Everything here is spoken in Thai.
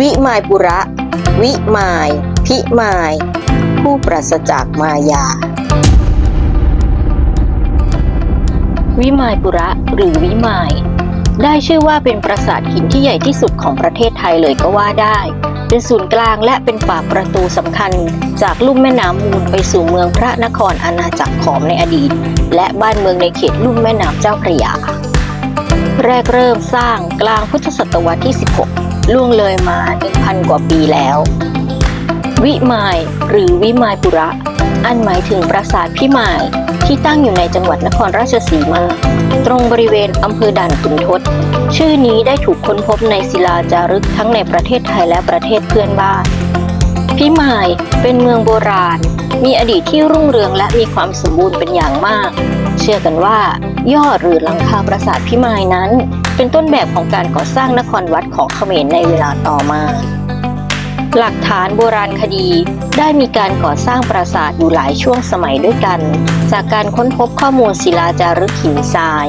วิมายปุระ วิมาย พิมาย ผู้ปราศจากมายา วิมายปุระหรือวิมาย ได้ชื่อว่าเป็นปราสาทหินที่ใหญ่ที่สุดของประเทศไทยเลยก็ว่าได้ เป็นศูนย์กลางและเป็นปากประตูสำคัญ จากลุ่มแม่น้ำมูลไปสู่เมืองพระนครอาณาจักรขอมในอดีต และบ้านเมืองในเขตลุ่มแม่น้ำเจ้าพระยาแรกเริ่มสร้างกลางพุทธศตวรรษที่ 16 ล่วงเลยมา 1,000 กว่าปีแล้ว วิมายหรือวิมายปุระ อันหมายถึงปราสาทพิมายที่ตั้งอยู่ในจังหวัดนครราชสีมา ตรงบริเวณอำเภอด่านขุนทด ชื่อนี้ได้ถูกค้นพบในศิลาจารึกทั้งในประเทศไทยและประเทศเพื่อนบ้านพิมายเป็นเมืองโบราณ มีอดีตที่รุ่งเรืองและมีความสมบูรณ์เป็นอย่างมาก เชื่อกันว่า ยอดหรือหลังคาปราสาทพิมายนั้น เป็นต้นแบบของการก่อสร้างนครวัดของเขมรในเวลาต่อมา หลักฐานโบราณคดีได้มีการก่อสร้างปราสาทอยู่หลายช่วงสมัยด้วยกัน จากการค้นพบข้อมูลศิลาจารึกหินทราย